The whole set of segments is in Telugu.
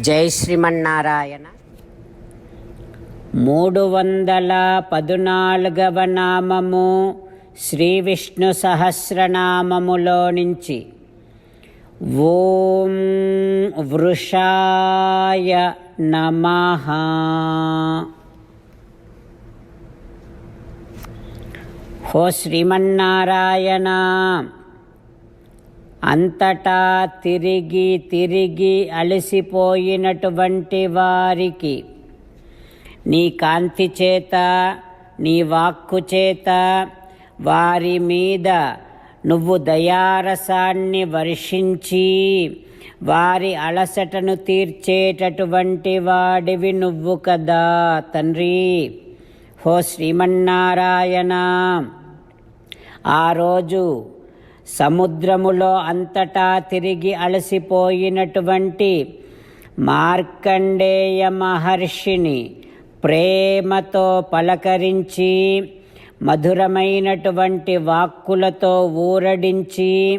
జై శ్రీమన్నారాయణ. మూడు వందల పదునాలుగవ నామము శ్రీ విష్ణు సహస్రనామములో నుంచి. ఓం వృషాయ నమ. హో శ్రీమన్నారాయణ. అంతటా తిరిగి తిరిగి అలసిపోయినటువంటి వారికి నీ కాంతి చేత నీ వాక్కు చేత వారి మీద నువ్వు దయారసాన్ని వర్షించి వారి అలసటను తీర్చేటటువంటి వాడివి నువ్వు కదా తండ్రి. హో శ్రీమన్నారాయణ ఆ రోజు సముద్రములో అంతటా తిరిగి అలసిపోయినటువంటి మార్కండేయ మహర్షిని ప్రేమతో పలకరించి మధురమైనటువంటి వాక్కులతో ఊరడించి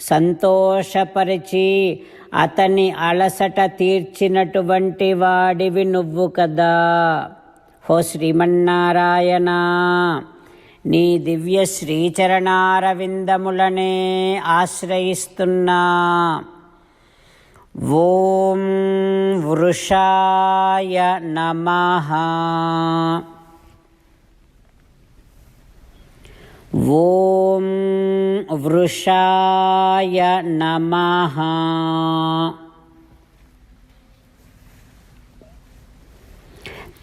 సంతోషపరిచి అతని అలసట తీర్చినటువంటి వాడివి నువ్వు కదా. హో శ్రీమన్నారాయణ! నీ దివ్య శ్రీచరణారవిందములనే ఆశ్రయిస్తున్నా. ఓం వృషాయ నమ. ఓం వృషాయ నమ.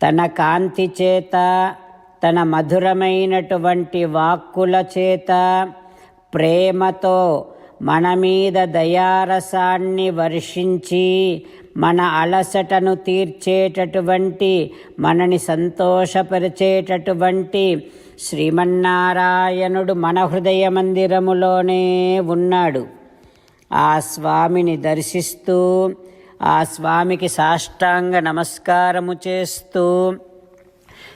తన కాంతి చేత తన మధురమైనటువంటి వాక్కుల చేత ప్రేమతో మన మీద దయారసాన్ని వర్షించి మన అలసటను తీర్చేటటువంటి మనని సంతోషపరిచేటటువంటి శ్రీమన్నారాయణుడు మన హృదయ మందిరములోనే ఉన్నాడు. ఆ స్వామిని దర్శిస్తూ ఆ స్వామికి సాష్టాంగ నమస్కారము చేస్తూ